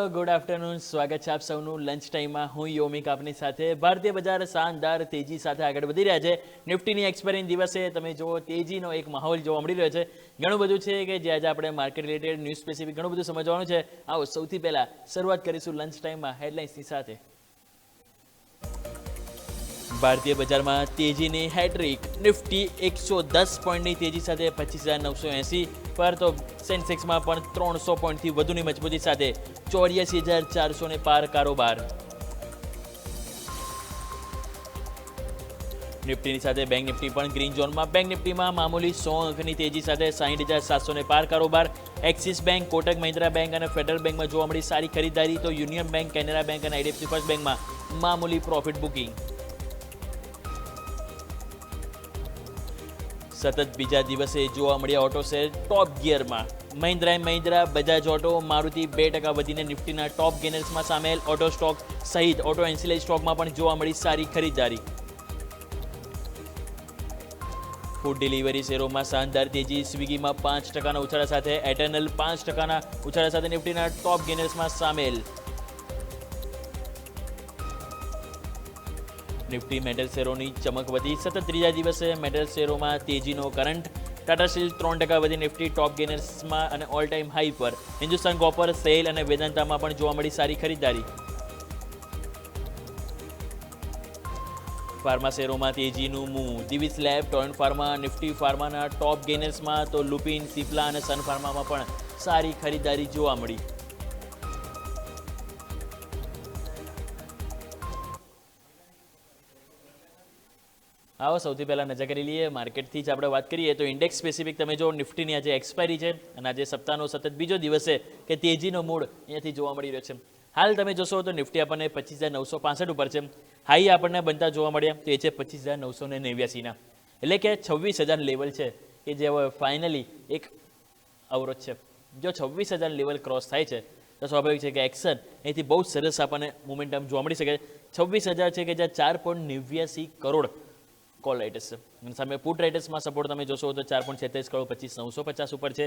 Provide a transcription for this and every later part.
Hello good afternoon. સ્વાગત છે આપ સૌનું લંચ ટાઈમમાં. હું યોમિક આપની સાથે. ભારતીય બજાર શાનદાર તેજી સાથે આગળ વધી રહ્યા છે. નિફ્ટીની એક્સપાયરી દિવસે તમે જુઓ, તેજીનો એક માહોલ જોવા મળી રહ્યો છે. ઘણું બધું છે કે જે આજે આપણે માર્કેટ રિલેટેડ ન્યૂઝ સ્પેસિફિક ઘણું બધું સમજવાનું છે. આવો સૌથી પહેલાં શરૂઆત કરીશું લંચ ટાઈમમાં હેડલાઇન્સની સાથે. ભારતીય બજારમાં તેજીની હેટ્રિક નિફ્ટી એકસો દસ પોઈન્ટની તેજી સાથે પચીસ હજાર નવસો એંસી. પર તો સેન્સેક્સમાં પણ ત્રણસો પોઈન્ટથી વધુની મજબૂતી સાથે ચોર્યાસી હજાર ચારસો ને પાર કારોબાર. નિફ્ટીની સાથે બેંક નિફ્ટી પણ ગ્રીન ઝોનમાં બેંક નિફ્ટીમાં મામૂલી સો અંકની તેજી સાથે સાહીઠ હજાર સાતસો ને પાર કારોબાર. Axis bank Kotak Mahindra bank અને ફેડરલ બેંકમાં જોવા મળી સારી ખરીદારી તો યુનિયન બેંક કેનેરા બેંક અને આઈડીએફસી ફર્સ્ટ બેંકમાં મામૂલી પ્રોફિટ બુકિંગ સતત બીજા દિવસે જોવા મળ્યા ઓટો શેર ટોપ ગિયરમાં મહિન્દ્રા એન્ડ મહિન્દ્રા બજાજ ઓટો મારુતિ બે ટકા વધીને નિફ્ટીના ટોપ ગેનર્સમાં સામેલ ઓટો સ્ટોક સહિત ઓટો એન્સિલેજ સ્ટોકમાં પણ જોવા મળી સારી ખરીદારી ફૂડ ડિલિવરી શેરોમાં શાનદાર તેજી, સ્વિગીમાં પાંચ ટકાના ઉછાળા સાથે એટર્નલ પાંચ ટકાના ઉછાળા સાથે નિફ્ટીના ટોપ ગેનર્સમાં સામેલ નિફ્ટી મેટલ શેરોની ચમક વધી. સતત ત્રીજા દિવસે મેટલ શેરોમાં તેજીનો કરંટ. ટાટા સ્ટીલ ત્રણ ટકા વધી. નિફ્ટી ટોપ ગેનર્સમાં અને ઓલ ટાઈમ હાઈ પર. હિન્દુસ્તાન કોપર સેલ અને વેદાંતામાં પણ જોવા મળી સારી ખરીદારી ફાર્મા શેરોમાં તેજીનું મૂ દિવિસ લેબ ટોયન ફાર્મા નિફ્ટી ફાર્માના ટોપ ગેનર્સમાં તો લુપિન સિપ્લા અને સન ફાર્મામાં પણ સારી ખરીદારી જોવા મળી. આવો, સૌથી પહેલાં નજર કરી લઈએ માર્કેટથી જ આપણે વાત કરીએ તો ઇન્ડેક્સ સ્પેસિફિક તમે જો નિફ્ટીની આજે એક્સપાયરી છે અને આજે સપ્તાહનો સતત બીજો દિવસ છે કે તેજીનો મૂળ અહીંયાથી જોવા મળી રહ્યો છે. હાલ તમે જોશો તો નિફ્ટી આપણને પચીસ હજાર નવસો પાસઠ ઉપર છે. હાઈ આપણને બનતા જોવા મળ્યા, તો એ છે પચીસ હજાર નવસો ને નેવ્યાસીના. એટલે કે છવ્વીસ હજાર લેવલ છે કે જે હવે ફાઇનલી એક અવરોધ છે. જો છવ્વીસ હજાર લેવલ ક્રોસ થાય છે, તો સ્વાભાવિક છે કે એક્શન અહીંથી બહુ સરસ આપણને મોમેન્ટમ જોવા મળી શકે છવ્વીસ હજાર છે કે જ્યાં ચાર પોઈન્ટ નેવ્યાસી કરોડ કોલ રાઇટર્સ અને સામે પુટ રાઇટર્સમાં સપોર્ટ તમે જોશો તો ચાર પોઈન્ટ છેત્રીસ કરોડ, પચીસ નવસો પચાસ ઉપર છે.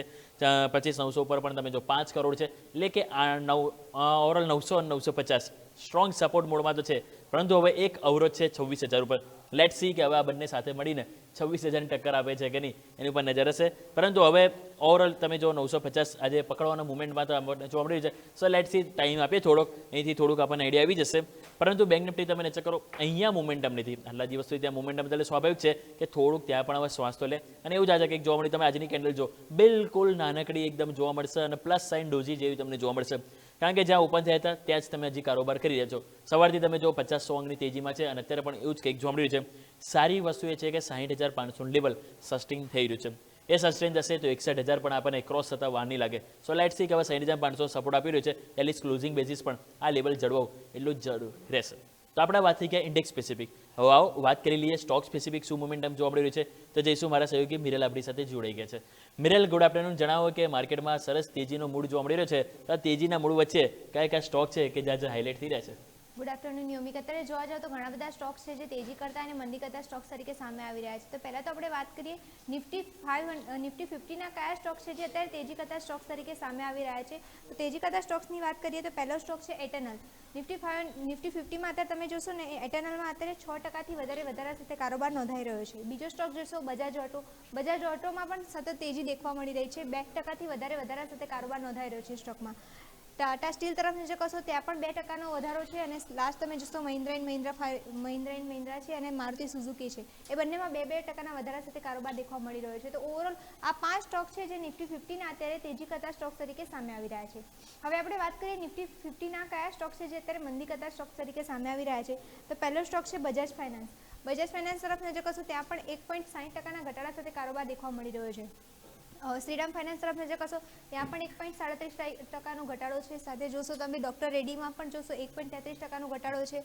પચીસ નવસો ઉપર પણ તમે જો પાંચ કરોડ છે. એટલે કે આ નવ ઓવરઓલ નવસો અને નવસો પચાસ સ્ટ્રોંગ સપોર્ટ મોડમાં તો છે. પરંતુ હવે એક અવરોધ છે છવ્વીસ હજાર ઉપર. લેટ સી કે હવે આ બંને સાથે મળીને છવ્વીસ હજારની ટક્કર આપે છે કે નહીં, એની ઉપર નજર હશે. પરંતુ હવે ઓવરઓલ તમે જો નવસો પચાસ, આજે પકડવાના મુવમેન્ટમાં તો જોવા મળી છે. સો લેટ સી ટાઈમ આપીએ થોડોક. અહીંથી થોડુંક આપણને આઈડિયા આવી જશે. પરંતુ બેંક નિફ્ટી તમે નજર કરો, અહીંયા મુમેન્ટમ નથી. આટલા દિવસ સુધી ત્યાં મુમેન્ટમ એટલે સ્વાભાવિક છે કે થોડુંક ત્યાં પણ હવે શ્વાસ તો લે. અને એવું જ આજે કંઈક જોવા મળી તમે આજની કેન્ડલ જો બિલકુલ નાનકડી એકદમ જોવા મળશે અને પ્લસ સાઇન ડોઝી જેવી તમને જોવા મળશે. કારણ કે જ્યાં ઓપન થયા હતા, ત્યાં જ તમે હજી કારોબાર કરી રહ્યા છો. સવારથી તમે જો પચાસ સો અંગની તેજીમાં છે અને અત્યારે પણ એવું જ કંઈક જોવા મળ્યું છે. સારી વસ્તુ એ છે કે સાહીઠ હજાર પાંચસોનું લેવલ સસ્ટેન થઈ રહ્યું છે. એ સસ્ટેન થશે તો એકસઠ હજાર પણ આપણને ક્રોસ થતા નહીં લાગે. સો લેટ સી કે હવે સાહીઠ હજાર પાંચસો સપોર્ટ આપી રહ્યો છે. એટલીસ્ટ ક્લોઝિંગ બેઝિસ પણ આ લેવલ જળવાવું એટલું જ રહેશે. તો આપણે વાત થઈ ગયા ઇન્ડેક્સ સ્પેસિફિક હવે આવો, વાત કરી લઈએ સ્ટોક સ્પેસિફિક શું મોમેન્ટમ જોવા મળી રહ્યું છે. તો જઈશું મારા સહયોગી મિરેલ આપણી સાથે જોડાઈ ગયા છે. મિરલ ગુડ આફ્ટરનૂન જણાવો કે માર્કેટમાં સરસ તેજીનો મૂડ જોવા મળી રહ્યો છે. તો તેજીના મૂડ વચ્ચે કયા કયા સ્ટોક છે કે જ્યાં હાઇલાઇટ થઈ રહ્યા છે? ગુડ આફ્ટરનૂન યોમિક અત્યારે જોવા જાવ તો ઘણા બધા સ્ટોક્સ છે જે તેજી કરતા અને મંદી કરતા સ્ટોક્સ તરીકે સામે આવી રહ્યા છે. તો પહેલાં તો આપણે વાત કરીએ નિફ્ટી ફાઇવ નિફ્ટી ફિફ્ટીના કયા સ્ટોક્સ છે જે અત્યારે તેજી કરતા સ્ટોક્સ તરીકે સામે આવી રહ્યા છે. તો તેજી કરતા સ્ટોક્સની વાત કરીએ તો પહેલો સ્ટોક છે એટર્નલ નિફ્ટી ફાઇવ નિફ્ટી ફિફ્ટીમાં અત્યારે તમે જોશો ને એટર્નલમાં અત્યારે છ ટકાથી વધારે, વધારા સાથે કારોબાર નોંધાઈ રહ્યો છે. બીજો સ્ટોક જોશો, બજાજ ઓટો. બજાજ ઓટોમાં પણ સતત તેજી દેખવા મળી રહી છે. બે ટકાથી વધારે, વધારા સાથે કારોબાર નોંધાઈ રહ્યો છે સ્ટોકમાં. ટાટા સ્ટીલ તરફ નજર કરશો ત્યાં પણ બે ટકાનો વધારો છે અને લાસ્ટ તમે જોશો મહિન્દ્રા એન્ડ મહિન્દ્રા મહિન્દ્રા એન્ડ મહિન્દ્રા છે અને મારુતિ સુઝુકી છે. એ બંનેમાં બે બે ટકાના વધારા સાથે કારોબાર દેખવા મળી રહ્યો છે. તો ઓવરઓલ આ પાંચ સ્ટોક છે જે નિફ્ટી ફિફ્ટીના અત્યારે તેજી કરતા સ્ટોક તરીકે સામે આવી રહ્યા છે. હવે આપણે વાત કરીએ નિફ્ટી ફિફ્ટીના કયા સ્ટોક છે જે અત્યારે મંદી કરતા સ્ટોક તરીકે સામે આવી રહ્યા છે. તો પહેલો સ્ટોક છે બજાજ ફાઇનાન્સ. બજાજ ફાઇનાન્સ તરફ નજર કરશો ત્યાં પણ એક પોઈન્ટ સાઠ ટકાના ઘટાડા સાથે કારોબાર દેખવા મળી રહ્યો છે. શ્રીરામ ફાઇનાન્સ તરફ નજર કરશો ત્યાં પણ એક પોઈન્ટ સાડત્રીસ ટકાનો ઘટાડો છે. સાથે જોશો તમે ડૉક્ટર રેડીમાં પણ જોશો, એક પોઈન્ટ તેત્રીસ ટકાનો ઘટાડો છે.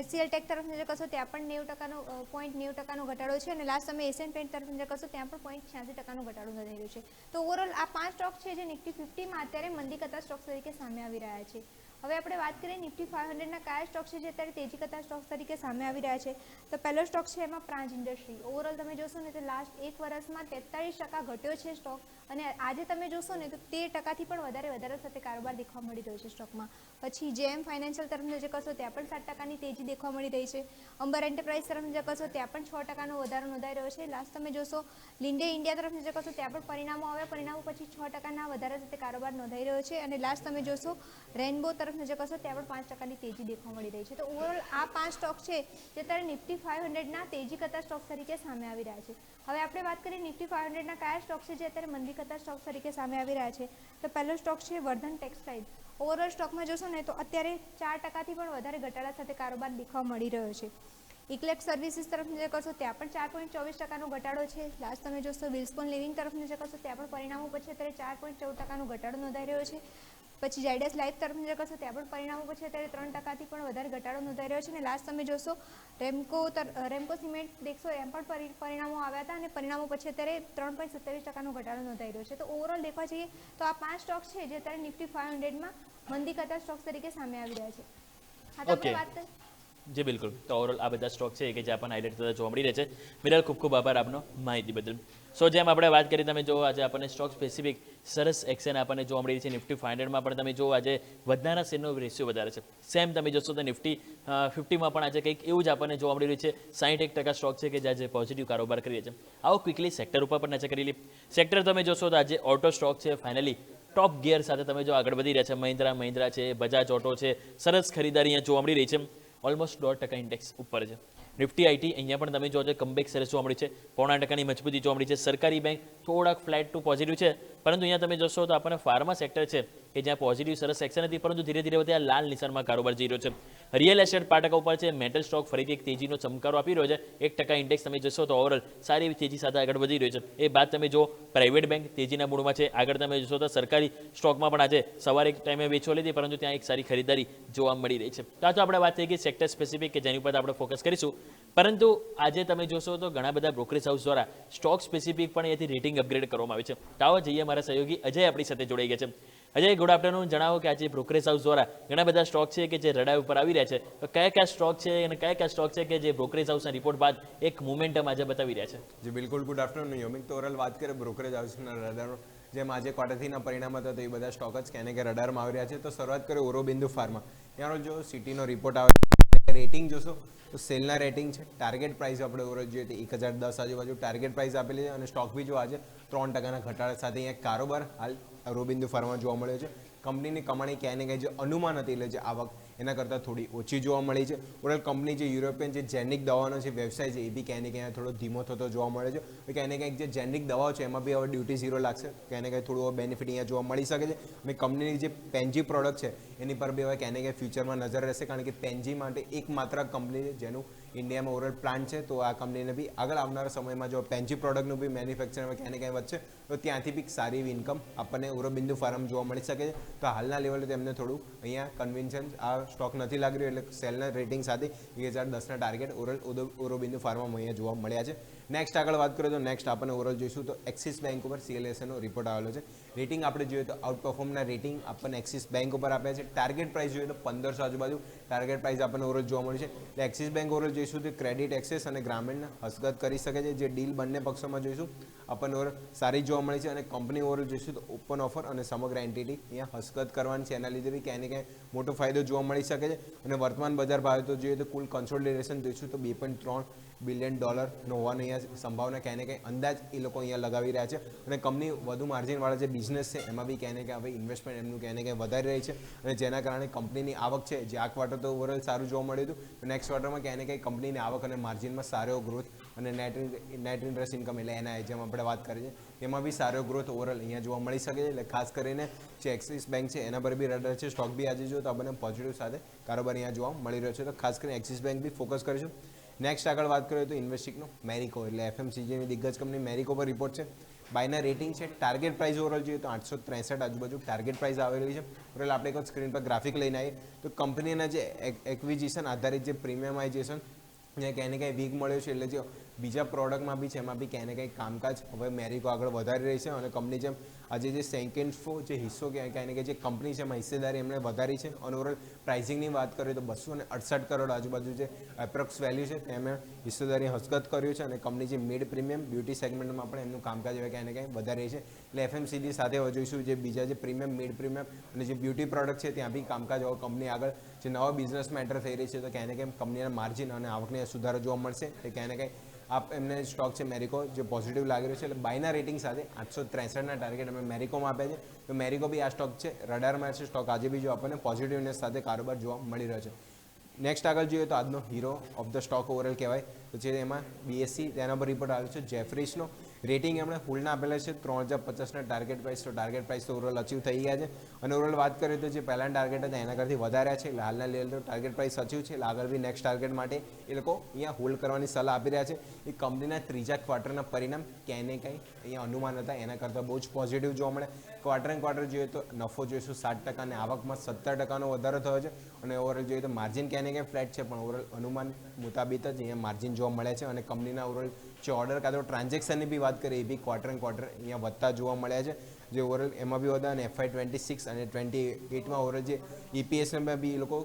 એચસીએલ ટેક તરફ નજર કરશો ત્યાં પણ નેવું ટકાનો પોઈન્ટ નેવું ટકાનો ઘટાડો છે. અને લાસ્ટ તમે એશિયન પેન્ટ તરફ નજર કરશો ત્યાં પણ પોઈન્ટ છ્યાસી ટકાનો ઘટાડો નોંધાઈ રહ્યો છે. તો ઓવરઓલ આ પાંચ સ્ટોક છે, જે નિફ્ટી ફિફ્ટીમાં અત્યારે મંદી કરતા સ્ટોક તરીકે સામે આવી રહ્યા છે. હવે આપણે વાત કરીએ નિફ્ટી ફાઇવ હંડ્રેડના કયા સ્ટોક છે જે અત્યારે તેજી કરતા સ્ટોક તરીકે સામે આવી રહ્યા છે. તો પહેલો સ્ટોક છે એમાં પ્રાંજ ઇન્ડસ્ટ્રી ઓવરઓલ તમે જોશો ને તો લાસ્ટ એક વર્ષમાં તેતાળીસ ટકા ઘટ્યો છે સ્ટોક અને આજે તમે જોશો ને તો તેર ટકાથી પણ વધારે વધારે સાથે કારોબાર દેખવા મળી રહ્યો છે સ્ટોકમાં. પછી જેમ ફાઇનાન્શિયલ તરફ નજર કરશો ત્યાં પણ સાત ટકાની તેજી દેખવા મળી રહી છે. અંબર એન્ટરપ્રાઇઝ તરફ નજર કરશો ત્યાં પણ છ ટકાનો વધારો નોંધાઈ રહ્યો છે. લાસ્ટ તમે જોશો લિન્ડે ઇન્ડિયા તરફ નજર કરશો ત્યાં પણ પરિણામો આવ્યા. પરિણામો પછી છ ટકાના વધારા સાથે કારોબાર નોંધાઈ રહ્યો છે. અને લાસ્ટ તમે જોશો રેનબો તરફ નજર કરશો ત્યાં પણ પાંચ ટકાની તેજી દેખવા મળી રહી છે. તો ઓવરઓલ આ પાંચ સ્ટોક છે જે અત્યારે નિફ્ટી ફાઇવ હંડ્રેડના તેજી કરતા સ્ટોક તરીકે સામે આવી રહ્યા છે. હવે આપણે વાત કરીએ નિફ્ટી ફાઇવ હંડ્રેડના કયા સ્ટોક છે જે અત્યારે મંદી કરતા સ્ટોક તરીકે સામે આવી રહ્યા છે. તો પહેલો સ્ટોક છે વર્ધન ટેક્સટાઇલ. ઓવરઓલ સ્ટોકમાં જોશો ને તો અત્યારે ચાર ટકાથી પણ વધારે ઘટાડા સાથે કારોબાર દેખવા મળી રહ્યો છે. ઇક્લેટ સર્વિસીસ તરફ નજર કરશો ત્યાં પણ ચાર પોઈન્ટ ચોવીસ ટકાનો ઘટાડો છે. લાસ્ટ તમે જોશો વિલ્સપોન લિવિંગ તરફ નજર કરશો ત્યાં પણ પરિણામો પછી અત્યારે ચાર પોઈન્ટ ચૌદ ટકાનો ઘટાડો નોંધાઈ રહ્યો છે. પછી જાયડસ લાઈફ તરફ નજર કરશો ત્યાં પણ પરિણામો પછી અત્યારે ત્રણ ટકાથી પણ વધારે ઘટાડો નોંધાઈ રહ્યો છે અને લાસ્ટ તમે જોશો રેમકો રેમકો સિમેન્ટ દેખશો એમ પણ પરિણામો આવ્યા હતા અને પરિણામો પછી અત્યારે ત્રણ પોઈન્ટ સત્યાવીસ ટકાનો ઘટાડો નોંધાઈ રહ્યો છે. તો ઓવરઓલ દેખવા જઈએ તો આ પાંચ સ્ટોક છે જે અત્યારે નિફ્ટી ફાઇવ હંડ્રેડમાં મંદી કરતા સ્ટોક તરીકે સામે આવી રહ્યા છે. હા તો આપણે વાત જી, બિલકુલ. તો ઓવરઓલ આ બધા સ્ટોક છે કે જે આપણને હાઇલાઇટ થતા જોવા મળી રહે છે. મિરલ ખૂબ ખૂબ આભાર આપનો માહિતી બદલ. સો જેમ આપણે વાત કરી, તમે જો આજે આપણને સ્ટોક સ્પેસિફિક સરસ એક્શન આપણને જોવા મળી રહી છે. નિફ્ટી ફાઇવ હંડ્રેડમાં પણ તમે જો આજે વધનારા શેરનો રેશિયો વધારે છે. સેમ તમે જોશો તો નિફ્ટી ફિફ્ટીમાં પણ આજે કંઈક એવું જ આપણને જોવા મળી રહ્યું છે. સાઠ એક ટકા સ્ટોક છે કે જે આજે પોઝિટિવ કારોબાર કરીએ છે. આવો ક્વિકલી સેક્ટર ઉપર પણ નજર કરી લઈએ. સેક્ટર તમે જોશો તો આજે ઓટો સ્ટોક છે ફાઇનલી ટોપ ગિયર સાથે તમે જો આગળ વધી રહ્યા છે. મહિન્દ્રા મહિન્દ્રા છે બજાજ ઓટો છે. સરસ ખરીદારી અહીંયા જોવા મળી રહી છે. ઓલમોસ્ટ દોઢ ટકા ઇન્ડેક્સ ઉપર છે. નિફ્ટી આઈટી અહીંયા પણ તમે જો છો કમબેક સરસ જોવા મળી છે. પોણા ટકાની મજબૂતી જોવા મળી છે. સરકારી બેંક થોડાક ફ્લેટ ટુ પોઝિટિવ છે. પરંતુ અહીંયા તમે જોશો તો આપણને ફાર્મા સેક્ટર છે. કે જ્યાં પોઝિટિવ સરસ સેક્શન નથી પરંતુ ધીરે ધીરે ત્યાં લાલ નિશાનમાં કારોબાર જઈ રહ્યો છે. રિયલ એસ્ટેટ પાટક ઉપર છે મેટલ સ્ટોક ફરીથી એક તેજીનો ચમકારો આપી રહ્યો છે. એક ટકા ઇન્ડેક્સ તમે જશો તો ઓવરઓલ સારી એવી તેજી સાથે આગળ વધી રહ્યો છે. એ બાદ તમે જો પ્રાઇવેટ બેંક તેજીના મૂળમાં છે. આગળ તમે જોશો તો સરકારી સ્ટોકમાં પણ આજે સવારે એક ટાઈમે વેચો લીધી, પરંતુ ત્યાં એક સારી ખરીદારી જોવા મળી રહી છે. તો આ તો આપણે વાત થઈ ગઈ સેક્ટર સ્પેસિફિક કે જેની ઉપર આપણે ફોકસ કરીશું. પરંતુ આજે તમે જોશો તો ઘણા બધા બ્રોકરેજ હાઉસ દ્વારા સ્ટોક સ્પેસિફિક પણ અહીંયાથી રેટિંગ અપગ્રેડ કરવામાં આવે છે. તો આવો જઈએ મારા સહયોગી. અજય આપણી સાથે જોડાઈ ગયા છે. અજય ગુડ આફ્ટરનૂન જણાવો કે આજે બ્રોકરેજ હાઉસ દ્વારા ઘણા બધા સ્ટોક છે કે જે રડાઈ ઉપર આવી રહ્યા છે. તો કયા કયા સ્ટોક છે અને કયા કયા સ્ટોક છે કે જે બ્રોકરેજ હાઉસના રિપોર્ટ બાદ એક મોમેન્ટમ આજે બતાવી રહ્યા છે? જી, બિલકુલ. Good afternoon યોમિક. તોરલ વાત કરે બ્રોકરેજ હાઉસના રડાર. જેમ આજે ક્વાર્ટરથીના પરિણામ હતા તો એ બધા સ્ટોક જ કેને કે રડારમાં આવી રહ્યા છે. તો શરૂઆત કરીએ ઓરોબિંદુ ફાર્મા ત્યાંનો જો સિટીનો રિપોર્ટ આવે રેટિંગ જોશો, તો સેલના રેટિંગ છે. ટાર્ગેટ પ્રાઇસ આપણે ઓવર જોઈએ તો એક હજાર દસ આજુબાજુ ટાર્ગેટ પ્રાઇસ આપેલી છે અને સ્ટોક બી જો આજે ત્રણ ટકાના ઘટાડા સાથે અહીંયા કારોબાર હાલ રોબિંદુ ફાર્મા જોવા મળ્યો છે. કંપનીની કમાણી ક્યાંય ને ક્યાંય જે અનુમાન હતી એટલે જે આવક એના કરતાં થોડી ઓછી જોવા મળી છે. ઓવરઓલ કંપની જે યુરોપિયન જે જેનિક દવાનો જે વ્યવસાય છે એ બી ક્યાંય ને ક્યાંય થોડો ધીમો થતો જોવા મળે છે. ક્યાંય ને ક્યાંક જે જેનિક દવાઓ છે એમાં બી હવે ડ્યુટી ઝીરો લાગશે. ક્યાંય ને ક્યાંય થોડું બેનિફિટ અહીંયા જોવા મળી શકે છે. અને કંપનીની જે પેન્જી પ્રોડક્ટ છે એની પર બી હવે ક્યાંય ને ક્યાંય ફ્યુચરમાં નજર રહેશે. કારણ કે પેન્જી માટે એકમાત્ર કંપની છે જેનું ઇન્ડિયામાં ઓરલ પ્લાન્ટ છે, તો આ કંપનીને બી આગળ આવનારા સમયમાં જો પેન્જી પ્રોડક્ટનું બી મેન્યુફેક્ચરમાં ક્યાંય ને ક્યાંય વધશે, તો ત્યાંથી બી સારી એવી ઇન્કમ આપણને ઓરોબિંદુ ફાર્મ જોવા મળી શકે છે. તો હાલના લેવલે તેમને થોડું અહીંયા કન્વિન્શન આ સ્ટોક નથી લાગી રહ્યું, એટલે સેલના રેટિંગ સાથે એક હજાર દસના ટાર્ગેટ ઓરલ ઓરોબિંદુ ફાર્મમાં અહીંયા જોવા મળ્યા છે. નેક્સ્ટ આગળ વાત કરીએ તો નેક્સ્ટ આપણને ઓરલ જોઈશું, તો એક્સિસ બેંક ઉપર સીએલએસએનો રિપોર્ટ આવેલો છે. રેટિંગ આપણે જોઈએ તો આઉટ પરફોર્મના રેટિંગ આપણને એક્સિસ બેંક ઉપર આપ્યા છે. ટાર્ગેટ પ્રાઇસ જોઈએ તો પંદરસો આજુબાજુ. ટાર્ગેટ પ્રાઇસ આપણને ઓવરઓલ જોવા મળ્યું છે. એટલે એક્સિસ બેંક ઓવરઓલ જોઈશું તો ક્રેડિટ એક્સેસ અને ગ્રામીણને હસ્તગત કરી શકે છે. જે ડીલ બંને પક્ષોમાં જોઈશું, આપણને ઓવર સારી જોવા મળી છે. અને કંપની ઓવરઓલ જોઈશું તો ઓપન ઓફર અને સમગ્ર એન્ટિટી અહીંયા હસ્તગત કરવાની છે. એના લીધે બી ક્યાંય ને ક્યાંય મોટો ફાયદો જોવા મળી શકે છે. અને વર્તમાન બજાર ભાવે તો જોઈએ તો કુલ કન્સોલિડેશન જોઈશું તો બે પોઈન્ટ ત્રણ બિલિયન ડોલરનો હોવાની અહીંયા સંભાવના ક્યાંય ને ક્યાંય અંદાજ એ લોકો અહીંયા લગાવી રહ્યા છે. અને કંપની વધુ માર્જિનવાળા જે બિઝનેસ છે, એમાં બી કહેને કે હવે ઇન્વેસ્ટમેન્ટ એમનું કહેને કે વધારી રહી છે અને જેના કારણે કંપનીની આવક છે, જે આ ક્વાર્ટર તો ઓવરઓલ સારું જોવા મળ્યું હતું નેક્સ્ટ ક્વાર્ટરમાં કહેને કે કંપનીની આવક અને માર્જિનમાં સારો ગ્રોથ અને નેટ નેટ ઇન્ટરેસ્ટ ઇન્કમ એટલે એના જેમ આપણે વાત કરીએ છીએ એમાં બી સારો ગ્રોથ ઓવરઓલ અહીંયા જોવા મળી શકે છે, એટલે ખાસ કરીને જે એક્સિસ બેંક છે, એના પર બી રડર છે સ્ટોક બી આજે જો તો આપણને પોઝિટિવ સાથે કારોબાર અહીંયા જોવા મળી રહ્યો છે, તો ખાસ કરીને એક્સિસ બેંક બી ફોકસ કરીશું. નેક્સ્ટ આગળ વાત કરીએ તો ઇન્વેસ્ટિકનો મેરિકો એટલે એફએમસીજીની દિગ્ગજ કંપની મેરિકો પર રિપોર્ટ છે. બાયના રેટિંગ છે. ટાર્ગેટ પ્રાઇસ ઓવરઓલ જોઈએ તો આઠસો ત્રેસઠ આજુબાજુ ટાર્ગેટ પ્રાઇસ આવેલી છે. ઓવરઓલ આપણે એક સ્ક્રીન પર ગ્રાફિક લઈને આવીએ. તો કંપનીના જે એક્વિઝિશન આધારિત જે પ્રીમિયમાઇઝેશન ને ક્યાંય ને ક્યાંય વીક મળ્યો છે, એટલે જે બીજા પ્રોડક્ટમાં બી છે, એમાં બી ક્યાંય ક્યાંય કામકાજ હવે મેરિકો આગળ વધારી રહી છે અને કંપની જેમ આજે જે સેકન્ડ ફો જે હિસ્સો ક્યાંય ક્યાંય કંઈ જે કંપની છે, એમાં હિસ્સેદારી એમણે વધારી છે અને ઓવરઓલ પ્રાઇસિંગની વાત કરીએ તો બસો અને અડસઠ કરોડ આજુબાજુ જે એપ્રોક્સ વેલ્યુ છે, તે અમે હિસ્સેદારી હસ્તગત કર્યું છે અને કંપની જે મિડ પ્રીમિયમ બ્યુટી સેગમેન્ટમાં પણ એમનું કામકાજ હવે ક્યાંય ને વધારી છે. એટલે એફએમસીજી સાથે હવે જોઈશું જે બીજા જે પ્રીમિયમ મિડ પ્રીમિયમ અને જે બ્યુટી પ્રોડક્ટ છે, ત્યાં બી કામકાજ હવે કંપની આગળ જે નવા બિઝનેસમાં એન્ટર થઈ રહી છે, તો ક્યાંય ને કંઈ કંપનીના માર્જિન અને આવકને સુધારો જોવા મળશે. એ ક્યાંય ને ક્યાંય આપ એમને સ્ટોક છે મેરિકો, જે પોઝિટિવ લાગી રહ્યો છે, એટલે બાયના રેટિંગ સાથે આઠસો ત્રેસઠના ટાર્ગેટ અમે મેરિકોમાં આપ્યા છે. તો મેરિકો બી આ સ્ટોક છે, રડારમાં છે સ્ટોક આજે બી જો આપણને પોઝિટિવનેસ સાથે કારોબાર જોવા મળી રહ્યો છે. નેક્સ્ટ આગળ જોઈએ તો આજનો hero of the stock overall કહેવાય. તો છે એમાં બીએસસી તેના પર રિપોર્ટ આવ્યો છે જેફરીસનો રેટિંગ એમણે ફૂલના આપેલા છે, ત્રણ હજાર પચાસના ટાર્ગેટ પ્રાઇસ તો ટાર્ગેટ પ્રાઇસ તો ઓવરઓલ અચીવ થઈ ગયા છે. અને ઓવરઓલ વાત કરીએ તો જે પહેલાના ટાર્ગેટ હતા, એના કરતી વધાર્યા છે, એટલે હાલના લેવલ તો ટાર્ગેટ પ્રાઇસ અચીવ છે. એટલે આગળ બી નેક્સ્ટ ટાર્ગેટ માટે એ લોકો અહીંયા હોલ્ડ કરવાની સલાહ આપી રહ્યા છે. એ કંપનીના ત્રીજા ક્વાર્ટરના પરિણામ ક્યાંય ક્યાંય અહીંયા અનુમાન હતા. એના કરતાં બહુ જ પોઝિટિવ જોવા મળે. ક્વાર્ટર એન્ડ ક્વાર્ટર જોઈએ તો નફો જોઈશું સાત ટકા આવકમાં સત્તર ટકાનો વધારો થયો છે. અને ઓવરઓલ જોઈએ તો માર્જિન ક્યાંય ક્યાંય ફ્લેટ છે. પણ ઓવરઓલ અનુમાન મુતાબિક જ અહીંયા માર્જિન જોવા મળે છે. અને કંપનીના ઓવરઓલ જે ઓર્ડર કાં તો ટ્રાન્ઝેક્શનની બી વાત કરીએ, એ બી ક્વાર્ટર એન્ડ ક્વાર્ટર અહીંયા વધતા જોવા મળ્યા છે. જે ઓવરઓલ એમાં બી હતા અને એફઆઈ ટ્વેન્ટી સિક્સ અને ટ્વેન્ટી એટમાં ઓવરઓલ જે ઈપીએસમાં બી એ લોકો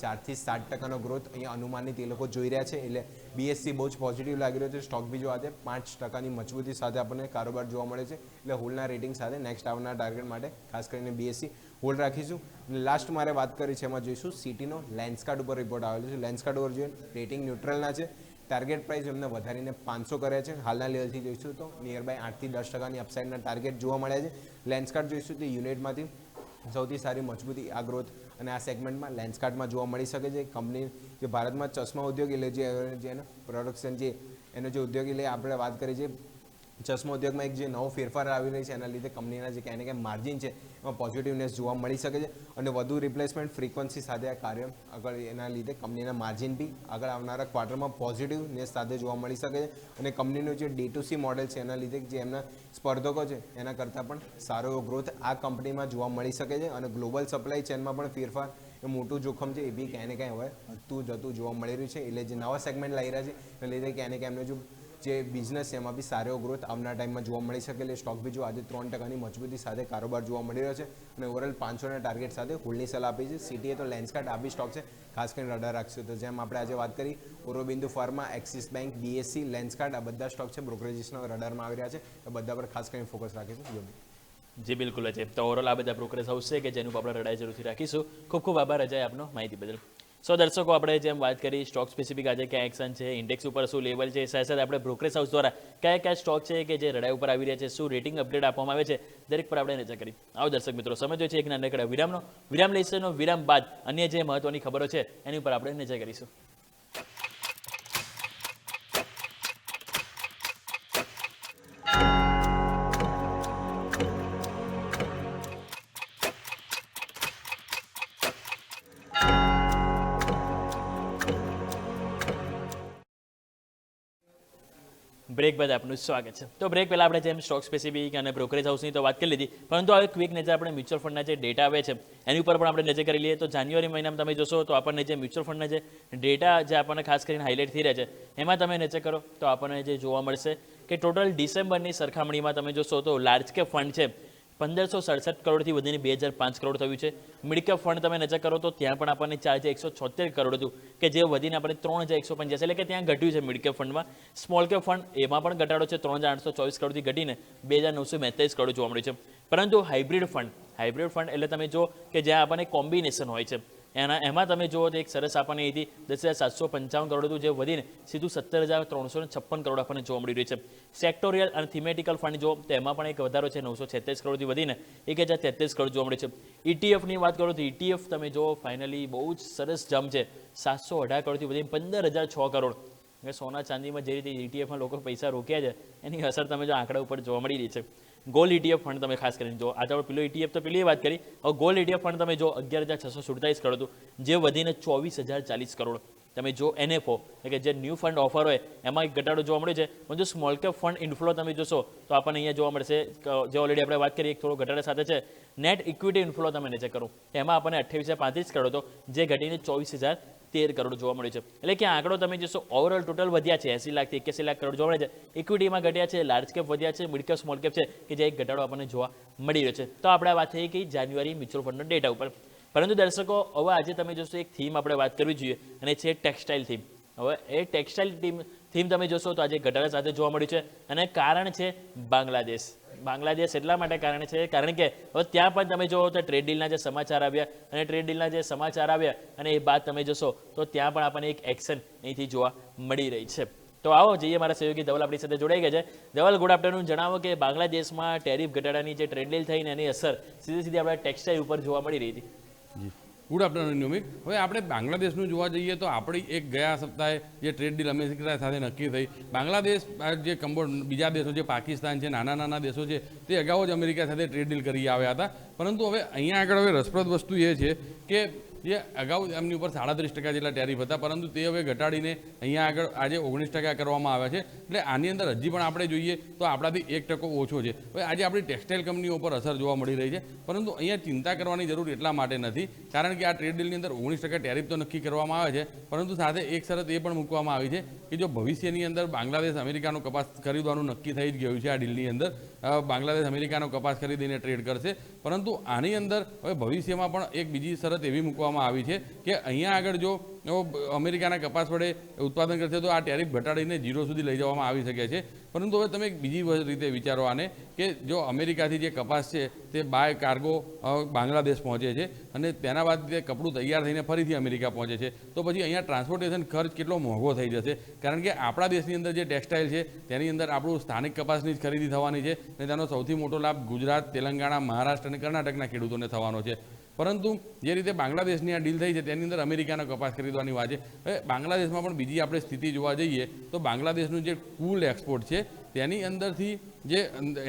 ચારથી સાત ટકાનો ગ્રોથ અહીંયા અનુમાનિત એ લોકો જોઈ રહ્યા છે. એટલે બીએસસી બહુ જ પોઝિટિવ લાગી રહ્યો છે. સ્ટોક બી જોવા આજે પાંચ ટકાની મજબૂતી સાથે આપણને કારોબાર જોવા મળે છે. એટલે હોલના રેટિંગ સાથે નેક્સ્ટ આવનાર ટાર્ગેટ માટે ખાસ કરીને બીએસસી હોલ્ડ રાખીશું. અને લાસ્ટ મારે વાત કરી છે, એમાં જોઈશું. સિટીનો લેન્સકાર્ડ ઉપર રિપોર્ટ આવેલો છે. લેન્સકાર્ડ ઉપર જોઈએ રેટિંગ ન્યુટ્રલના છે. ટાર્ગેટ પ્રાઇસ એમને વધારીને પાંચસો કરે છે. હાલના લેવલથી જોઈશું તો નિયર બાય આઠથી દસ ટકાની અપસાઇડના ટાર્ગેટ જોવા મળ્યા છે. લેન્સકાર્ટ જોઈશું તો યુનિટમાંથી સૌથી સારી મજબૂતી આ ગ્રોથ અને આ સેગમેન્ટમાં લેન્સકાર્ટમાં જોવા મળી શકે છે. કંપની જે ભારતમાં ચશ્મા ઉદ્યોગ એટલે જે એનો પ્રોડક્શન જે, એનો જે ઉદ્યોગ એટલે આપણે વાત કરી છે ચશ્મા ઉદ્યોગમાં એક જે નવો ફેરફાર આવી રહી છે, એના લીધે કંપનીના જે ક્યાંય ક્યાંય માર્જિન છે, એમાં પોઝિટિવનેસ જોવા મળી શકે છે અને વધુ રિપ્લેસમેન્ટ ફ્રીક્વન્સી સાથે આ કાર્ય આગળ એના લીધે કંપનીના માર્જિન બી આગળ આવનારા ક્વાર્ટરમાં પોઝિટિવનેસ સાથે જોવા મળી શકે છે અને કંપનીનું જે ડી ટુ સી મોડેલ છે, એના લીધે જે એમના સ્પર્ધકો છે, એના કરતાં પણ સારો એવો ગ્રોથ આ કંપનીમાં જોવા મળી શકે છે અને ગ્લોબલ સપ્લાય ચેનમાં પણ ફેરફાર એ મોટું જોખમ છે એ બી ક્યાંય ને હવે વધતું જતું જોવા મળી રહ્યું છે. એટલે જે નવા સેગમેન્ટ લાવી રહ્યા છે, એને લીધે ક્યાંય ને એમને જો જે બિઝનેસ એમાં બી સારો ગ્રોથ આવનાર ટાઈમમાં જોવા મળી શકે. એટલે સ્ટોક બી જો આજે ત્રણ ટકાની મજબૂતી સાથે કારોબાર જોવા મળી રહ્યો છે અને ઓવરઓલ પાંચસોના ટાર્ગેટ સાથે હોલ્ડની સલાહ આપી છે. સિટીએ તો લેન્સકાર્ટ આ બી સ્ટોક છે. ખાસ કરીને રડાર રાખશું તો જેમ આપણે આજે વાત કરી Aurobindo pharma Axis bank BSE Lenskart આ બધા સ્ટોક છે. બ્રોકરેજીસના રડારમાં આવી રહ્યા છે. તો બધા પર ખાસ કરીને ફોકસ રાખીશું. યોગી જી, બિલકુલ છે તો ઓવરઓલ આ બધા હાઉસ છે કે જેનું આપણે રડાઈ જરૂરથી રાખીશું. ખૂબ ખૂબ આભાર અજય આપનો માહિતી બદલ. સો દર્શકો, આપણે જેમ વાત કરી સ્ટોક સ્પેસિફિક આજે ક્યાં એક્શન છે ઇન્ડેક્સ ઉપર શું લેવલ છે, સાથે સાથે આપણે બ્રોકરેજ હાઉસ દ્વારા કયા કયા સ્ટોક છે કે જે રડાઈ ઉપર આવી રહ્યા છે, શું રેટિંગ અપડેટ આપવામાં આવે છે, દરેક પર આપણે નજર કરી. આવો દર્શક મિત્રો સમજો છે એક નાનકડા વિરામનો. વિરામ લઈશનો વિરામ બાદ અન્ય જે મહત્વની ખબરો છે, એની ઉપર આપણે નજર કરીશું. બ્રેક બાદ આપનું સ્વાગત છે. તો બ્રેક પહેલાં આપણે જેમ સ્ટોક સ્પેસિફિક અને બ્રોકરેજ હાઉસની તો વાત કરી લીધી, પરંતુ હવે ક્વિક નજર આપણે મ્યુચ્યુઅલ ફંડના જે ડેટા આવે છે, એની ઉપર પણ આપણે નજર કરી લઈએ. તો જાન્યુઆરી મહિનામાં તમે જોશો તો આપણને જે મ્યુચ્યુઅલ ફંડના જે ડેટા જે આપણને ખાસ કરીને હાઇલાઇટ થઈ રહ્યા છે, એમાં તમે નજર કરો તો આપણને જે જોવા મળશે કે ટોટલ ડિસેમ્બરની સરખામણીમાં તમે જોશો તો લાર્જ કેપ ફંડ છે પંદરસો સડસઠ કરોડથી વધીને બે હજાર પાંચ કરોડ થયું છે. મિડ ફંડ તમે નજર કરો તો ત્યાં પણ આપણને ચાર હજાર એકસો છોતેર કરોડ હતું, કે જે વધીને આપણે ત્રણ હજાર એકસો પંચ્યાસી એટલે કે ત્યાં ઘટ્યું છે મિડ ફંડમાં સ્મોલ કેપ ફંડ એમાં પણ ઘટાડો છે, ત્રણ હજાર આઠસો ચોવીસ કરોડથી ઘટીને બે હજાર નવસો બેતાલીસ કરોડ જોવા મળ્યું છે. પરંતુ હાઇબ્રિડ ફંડ હાઇબ્રિડ ફંડ એટલે તમે જો કે જ્યાં આપણને કોમ્બિનેશન હોય છે. એના એમાં તમે જુઓ તો એક સરસ આપણને અહીંથી દસ હજાર સાતસો પંચાવન કરોડ હતું જે વધીને સીધું સત્તર હજાર ત્રણસો છપ્પન કરોડ આપણને જોવા મળી રહ્યું છે. સેક્ટોરિયલ અને થીમેટિકલ ફંડ જો તો એમાં પણ એક વધારો છે નવસો છેત્રીસ કરોડથી વધીને એક હજાર તેત્રીસ કરોડ જોવા મળે છે. ઇટીએફની વાત કરો તો ઇટીએફ તમે જો ફાઇનલી બહુ જ સરસ જમ્પ છે. સાતસો અઢાર કરોડથી વધીને પંદર હજાર છ કરોડ. સોના ચાંદીમાં જે રીતે ઇટીએફમાં લોકો પૈસા રોક્યા છે, એની અસર તમે જો આંકડા ઉપર જોવા મળી રહી છે. ગોલ્ડ ઈટીએફ ફંડ તમે ખાસ કરીને જો આજે આપણે પેલો ઇટીએફ તો પેલી વાત કરી, હવે ગોલ્ડ ઈટીએફ ફંડ તમે જો અગિયાર હજાર છસો સુડતાલીસ કરોડ હતું, જે વધીને ચોવીસ હજાર ચાલીસ કરોડ. તમે જો એનએફઓ એટલે કે જે ન્યૂ ફંડ ઓફર હોય, એમાં એક ઘટાડો જોવા મળે છે. પણ જો સ્મોલ કેપ ફંડ ઇન્ફ્લો તમે જોશો, તો આપણને અહીંયા જોવા મળશે જે ઓલરેડી આપણે વાત કરીએ એક થોડો ઘટાડા સાથે છે. નેટ ઇક્વિટી ઇન્ફ્લો તમે નજર કરો. એમાં આપણને અઠ્યાવીસ હજાર પાંત્રીસ કરોડ હતો, જે ઘટીને ચોવીસ હજાર તેર કરોડ જોવા મળ્યું છે. એટલે કે આંકડો તમે જોશો ઓવરઓલ ટોટલ વધ્યા છે, એસી લાખથી એક્યાસી લાખ કરોડ જોવા મળે છે. ઇક્વિટીમાં ઘટ્યા છે લાર્જ કેપ વધ્યા છે મિડ કેપ સ્મોલ કેપ છે, કે જે એક ઘટાડો આપણને જોવા મળી રહ્યો છે. તો આપણે વાત થઈ ગઈ જાન્યુઆરી મ્યુચ્યુઅલ ફંડના ડેટા ઉપર. પરંતુ દર્શકો, હવે આજે તમે જોશો એક થીમ આપણે વાત કરવી જોઈએ, અને છે ટેક્સટાઇલ થીમ હવે એ ટેક્સટાઇલ થીમ થીમ તમે જોશો તો આજે ઘટાડા સાથે જોવા મળ્યું છે, અને કારણ છે બાંગ્લાદેશ. બાંગ્લાદેશ એટલા માટે કારણ છે, કારણ કે હવે ત્યાં પણ તમે જુઓ તો ટ્રેડ ડીલના જે સમાચાર આવ્યા અને ટ્રેડ ડીલના જે સમાચાર આવ્યા અને એ બાદ તમે જોશો તો ત્યાં પણ આપણને એક એક્શન અહીંથી જોવા મળી રહી છે. તો આવો જઈએ મારા સહયોગી ધવલ આપણી સાથે જોડાઈ ગયા છે. ધવલ ગુડ આફ્ટરનૂન જણાવો કે બાંગ્લાદેશમાં ટેરિફ ઘટાડાની જે ટ્રેડ ડીલ થઈને એની અસર સીધી સીધી આપણા ટેક્સટાઇલ ઉપર જોવા મળી રહી હતી. ગુડ આફ્ટરનૂન નિયમિત હવે આપણે બાંગ્લાદેશનું જોવા જઈએ તો આપણી એક ગયા સપ્તાહે જે ટ્રેડ ડીલ અમેરિકા સાથે નક્કી થઈ. બાંગ્લાદેશ જે કંબોડ, બીજા દેશો છે પાકિસ્તાન છે, નાના નાના દેશો છે, તે અગાઉ જ અમેરિકા સાથે ટ્રેડ ડીલ કરી આવ્યા હતા. પરંતુ હવે અહીંયા આગળ હવે રસપ્રદ વસ્તુ એ છે કે જે અગાઉ એમની ઉપર સાડત્રીસ ટકા જેટલા ટેરિફ હતા, પરંતુ તે હવે ઘટાડીને અહીંયા આગળ આજે ઓગણીસ ટકા કરવામાં આવ્યા છે. એટલે આની અંદર હજી પણ આપણે જોઈએ તો આપણાથી એક ટકો ઓછો છે. હવે આજે આપણી ટેક્સટાઇલ કંપનીઓ પર અસર જોવા મળી રહી છે, પરંતુ અહીંયા ચિંતા કરવાની જરૂર એટલા માટે નથી, કારણ કે આ ટ્રેડ ડીલની અંદર ઓગણીસ ટકા ટેરિફ તો નક્કી કરવામાં આવે છે, પરંતુ સાથે એક શરત એ પણ મૂકવામાં આવી છે કે જો ભવિષ્યની અંદર બાંગ્લાદેશ અમેરિકાનો કપાસ ખરીદવાનું નક્કી થઈ જ ગયું છે આ ડીલની અંદર બાંગ્લાદેશ, અમેરિકાનો કપાસ ખરીદીને ટ્રેડ કરશે. પરંતુ આની અંદર હવે ભવિષ્યમાં પણ એક બીજી શરત એવી મૂકવામાં આવી છે કે અહીંયા આગળ જો અમેરિકાના કપાસ વડે ઉત્પાદન કરશે તો આ ટેરિફ ઘટાડીને ઝીરો સુધી લઈ જવામાં આવી શકે છે. પરંતુ હવે તમે બીજી રીતે વિચારો આને કે જો અમેરિકાથી જે કપાસ છે તે બાય કાર્ગો બાંગ્લાદેશ પહોંચે છે અને તેના બાદ તે કપડું તૈયાર થઈને ફરીથી અમેરિકા પહોંચે છે, તો પછી અહીંયા ટ્રાન્સપોર્ટેશન ખર્ચ કેટલો મોંઘો થઈ જશે? કારણ કે આપણા દેશની અંદર જે ટેક્સટાઇલ છે, તેની અંદર આપણું સ્થાનિક કપાસની જ ખરીદી થવાની છે અને તેનો સૌથી મોટો લાભ ગુજરાત, તેલંગાણા, મહારાષ્ટ્ર અને કર્ણાટકના ખેડૂતોને થવાનો છે. પરંતુ જે રીતે બાંગ્લાદેશની આ ડીલ થઈ છે, તેની અંદર અમેરિકાનો કપાસ ખરીદવાની વાત છે. હવે બાંગ્લાદેશમાં પણ બીજી આપણે સ્થિતિ જોવા જઈએ, તો બાંગ્લાદેશનું જે કુલ એક્સપોર્ટ છે, તેની અંદરથી જે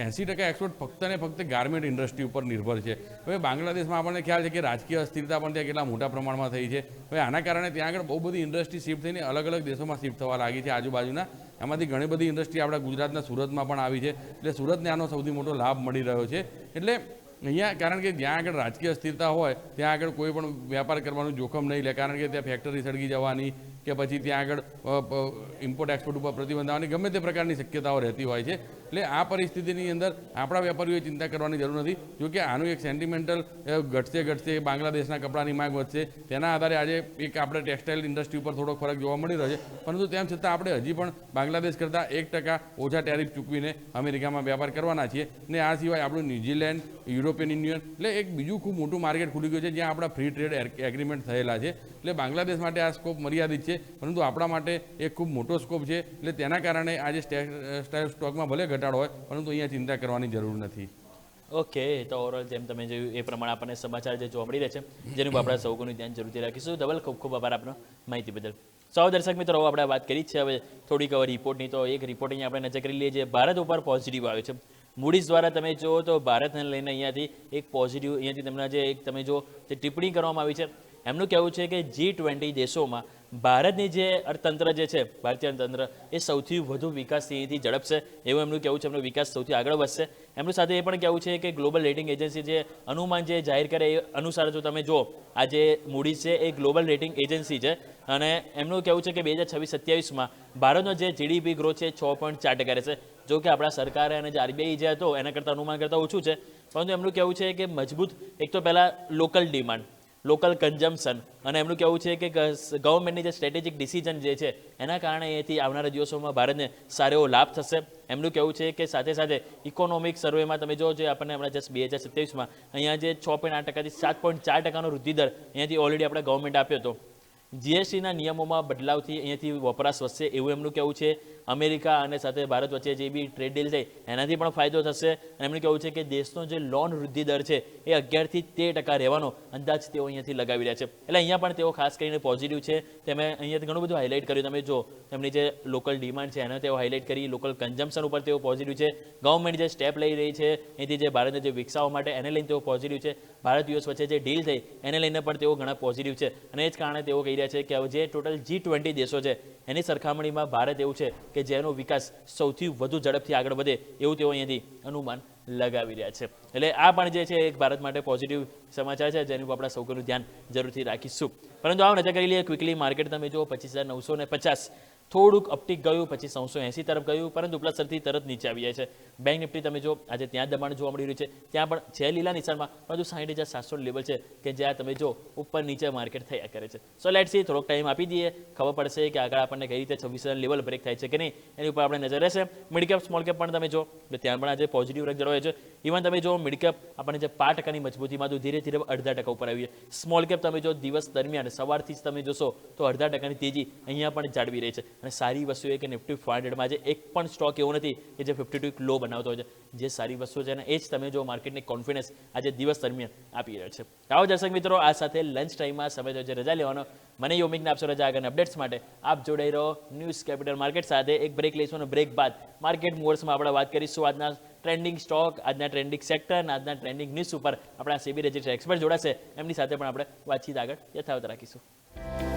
એંસી ટકા એક્સપોર્ટ ફક્ત ને ફક્ત ગાર્મેન્ટ ઇન્ડસ્ટ્રી ઉપર નિર્ભર છે. હવે બાંગ્લાદેશમાં આપણને ખ્યાલ છે કે રાજકીય અસ્થિરતા પણ ત્યાં કેટલા મોટા પ્રમાણમાં થઈ છે. હવે આના કારણે ત્યાં આગળ બહુ બધી ઇન્ડસ્ટ્રી શિફ્ટ થઈને અલગ અલગ દેશોમાં શિફ્ટ થવા લાગી છે આજુબાજુના. એમાંથી ઘણી બધી ઇન્ડસ્ટ્રી આપણા ગુજરાતના સુરતમાં પણ આવી છે. એટલે સુરતને આનો સૌથી મોટો લાભ મળી રહ્યો છે. એટલે અહીંયા કારણ કે જ્યાં આગળ રાજકીય અસ્થિરતા હોય, ત્યાં આગળ કોઈ પણ વેપાર કરવાનું જોખમ નહીં લે, કારણ કે ત્યાં ફેક્ટરી સળગી જવાની કે પછી ત્યાં આગળ ઇમ્પોર્ટ એક્સપોર્ટ ઉપર પ્રતિબંધ આવવાની ગમે તે પ્રકારની શક્યતાઓ રહેતી હોય છે. એટલે આ પરિસ્થિતિની અંદર આપણા વેપારીઓએ ચિંતા કરવાની જરૂર નથી. જોકે આનું એક સેન્ટિમેન્ટલ ઘટશે ઘટશે, બાંગ્લાદેશના કપડાની માંગ વધશે. તેના આધારે આજે એક આપણે ટેક્સટાઇલ ઇન્ડસ્ટ્રી ઉપર થોડો ફરક જોવા મળી રહ્યો છે. પરંતુ તેમ છતાં આપણે હજી પણ બાંગ્લાદેશ કરતાં એક ટકા ઓછા ટેરિફ ચૂકવીને અમેરિકામાં વેપાર કરવાના છીએ. ને આ સિવાય આપણું ન્યુઝીલેન્ડ, યુરોપિયન યુનિયન, એટલે એક બીજું ખૂબ મોટું માર્કેટ ખુલી ગયું છે જ્યાં આપણા ફ્રી ટ્રેડ એગ્રીમેન્ટ થયેલા છે. એટલે બાંગ્લાદેશ માટે આ સ્કોપ મર્યાદિત છે. પરંતુ આપણા માટે એક ખૂબ મોટો સ્કોપ છે. એટલે તેના કારણે આજે સ્ટેક સ્ટોકમાં ભલે ઘટાડો હોય, પરંતુ અહીંયા ચિંતા કરવાની જરૂર નથી. ઓકે, તો ઓવરઓલ જેમ તમે જોયું, એ પ્રમાણે આપણને સમાચાર જે જોવા મળી રહ્યા છે, જેનું આપણે સૌ કોઈનું ધ્યાન જરૂરથી રાખીશું. ધવલ, ખૂબ ખૂબ આભાર આપનો માહિતી બદલ. સૌ દર્શક મિત્રો આપણે વાત કરી છે. હવે થોડીક હવે રિપોર્ટની તો એક રિપોર્ટ અહીંયા આપણે નજર કરી લઈએ જે ભારત ઉપર પોઝિટિવ આવે છે. મૂડીઝ દ્વારા તમે જુઓ તો ભારતને લઈને અહીંયાથી એક પોઝિટિવ અહીંયાથી તેમના જે એક તમે જો જે ટિપ્પણી કરવામાં આવી છે. એમનું કહેવું છે કે જી ટ્વેન્ટી દેશોમાં ભારતની જે અર્થતંત્ર જે છે, ભારતીય અર્થતંત્ર, એ સૌથી વધુ વિકાસ અહીંથી ઝડપશે એવું એમનું કહેવું છે, એમનો વિકાસ સૌથી આગળ વધશે. એમનું સાથે એ પણ કહેવું છે કે ગ્લોબલ રેટિંગ એજન્સી જે અનુમાન જે જાહેર કરે એ અનુસાર જો તમે જો આ જે મૂડી છે, એ ગ્લોબલ રેટિંગ એજન્સી છે. અને એમનું કહેવું છે કે બે હજાર છવ્વીસ સત્યાવીસમાં ભારતનો જે જીડીપી ગ્રોથ છે છ પોઈન્ટ ચાર ટકા રહેશે. જો કે આપણા સરકારે અને જે આરબીઆઈ જે હતો, એના કરતાં અનુમાન કરતાં ઓછું છે. પરંતુ એમનું કહેવું છે કે મજબૂત, એક તો પહેલાં લોકલ ડિમાન્ડ લોકલ કન્ઝમ્પશન. અને એમનું કહેવું છે કે ગવર્મેન્ટની જે સ્ટ્રેટેજિક ડિસિઝન જે છે, એના કારણે એથી આવનારા દિવસોમાં ભારતને સારો એવો લાભ થશે. એમનું કહેવું છે કે સાથે સાથે ઇકોનોમિક સર્વેમાં તમે જો જે આપણને હમણાં જસ્ટ બે હજાર સત્યાવીસમાં અહીંયા જે છ પોઈન્ટ આઠ ટકાથી સાત પોઈન્ટ ચાર ટકાનો વૃદ્ધિદર અહીંયાથી ઓલરેડી આપણે ગવર્મેન્ટ આપ્યો હતો. જીએસટીના નિયમોમાં બદલાવથી અહીંયાથી વપરાશ વધશે એવું એમનું કહેવું છે અમેરિકા અને સાથે ભારત વચ્ચે જે બી ટ્રેડ ડીલ થઈ, એનાથી પણ ફાયદો થશે. અને એમણે કહેવું છે કે દેશનો જે લોન વૃદ્ધિ દર છે, એ અગિયારથી તેર ટકા રહેવાનો અંદાજ તેઓ અહીંયાથી લગાવી રહ્યા છે. એટલે અહીંયા પણ તેઓ ખાસ કરીને પોઝિટિવ છે. તમે અહીંયાથી ઘણું બધું હાઇલાઇટ કર્યું. તમે જો તેમની જે લોકલ ડિમાન્ડ છે, એને તેઓ હાઇલાઇટ કરી. લોકલ કન્ઝમ્પશન ઉપર તેઓ પોઝિટિવ છે. ગવર્મેન્ટ જે સ્ટેપ લઈ રહી છે એથી જે ભારતને જે વિકસાવવા માટે, એને લઈને તેઓ પોઝિટિવ છે. ભારત યુએસ વચ્ચે જે ડીલ થઈ, એને લઈને પણ તેઓ ઘણા પોઝિટિવ છે. અને એ જ કારણે તેઓ કહી રહ્યા છે કે હવે જે ટોટલ જી ટ્વેન્ટી દેશો છે, એની સરખામણીમાં ભારત એવું છે કે જેનો વિકાસ સૌથી વધુ ઝડપથી આગળ વધે એવું તેઓ અહીંયાથી અનુમાન લગાવી રહ્યા છે. એટલે આ પણ જે છે, એક ભારત માટે પોઝિટિવ સમાચાર છે, જેનું આપણે સૌ કોઈનું ધ્યાન જરૂરથી રાખીશું. પરંતુ આવો નજર કરી લઈએ ક્વિકલી માર્કેટ તમે જુઓ, પચીસ હજાર નવસો ને પચાસ થોડુંક અપટીક ગયું, પછી નવસો એંસી તરફ ગયું, પરંતુ પ્લસ સરથી તરત નીચે આવી જાય છે. બેંક નિફ્ટી તમે જો આજે ત્યાં દબાણ જોવા મળી રહ્યું છે, ત્યાં પણ છે લીલા નિશાનમાં, પરંતુ સાઠ હજાર સાતસો લેવલ છે, કે જ્યાં તમે જો ઉપર નીચે માર્કેટ થયા કરે છે. સો લેટ સી થોડોક ટાઈમ આપી દઈએ. ખબર પડશે કે આગળ આપણને કઈ રીતે છવ્વીસ હજાર લેવલ બ્રેક થાય છે કે નહીં. એની ઉપર આપણે નજર રહેશે. મિડ કેપ સ્મોલ કેપ પણ તમે જો ત્યાં પણ આજે પોઝિટિવ રેક જળવાય છે. ઇવન તમે જો મિડ કેપ આપણને જે પાંચ ટકાની મજબૂતીમાં તો ધીરે ધીરે અડધા ટકા ઉપર આવી છે સ્મોલ કેપ તમે જો દિવસ દરમિયાન સવારથી જ તમે જોશો તો અડધા ટકાની તેજી અહીંયા પણ જાળવી રહી છે. અને સારી વસ્તુ એ કે નિફ્ટી ફાઇવ હંડ્રેડમાં આજે એક પણ સ્ટોક એવો નથી કે જે ફિફ્ટી ટુ લો બનાવતો હોય છે. જે સારી વસ્તુ છે અને એ જ તમે જો માર્કેટની કોન્ફિડન્સ આજે દિવસ દરમિયાન આપી રહ્યો છે. આવો દર્શક મિત્રો, આ સાથે લંચ ટાઈમમાં સમય થયો છે રજા લેવાનો. મને યોમિકને આપશો રજા આગળ અપડેટ્સ માટે આપ જોડાઈ રહો ન્યૂઝ કેપિટલ માર્કેટ સાથે. એક બ્રેક લઈશું અને બ્રેક બાદ માર્કેટ મૂવર્સમાં આપણે વાત કરીશું. આજના ટ્રેન્ડિંગ સ્ટોક આજના ટ્રેન્ડિંગ સેક્ટર અને આજના ટ્રેન્ડિંગ ન્યૂઝ ઉપર આપણા સેબી રજિસ્ટર એક્સપર્ટ જોડાશે. એમની સાથે પણ આપણે વાતચીત આગળ યથાવત રાખીશું.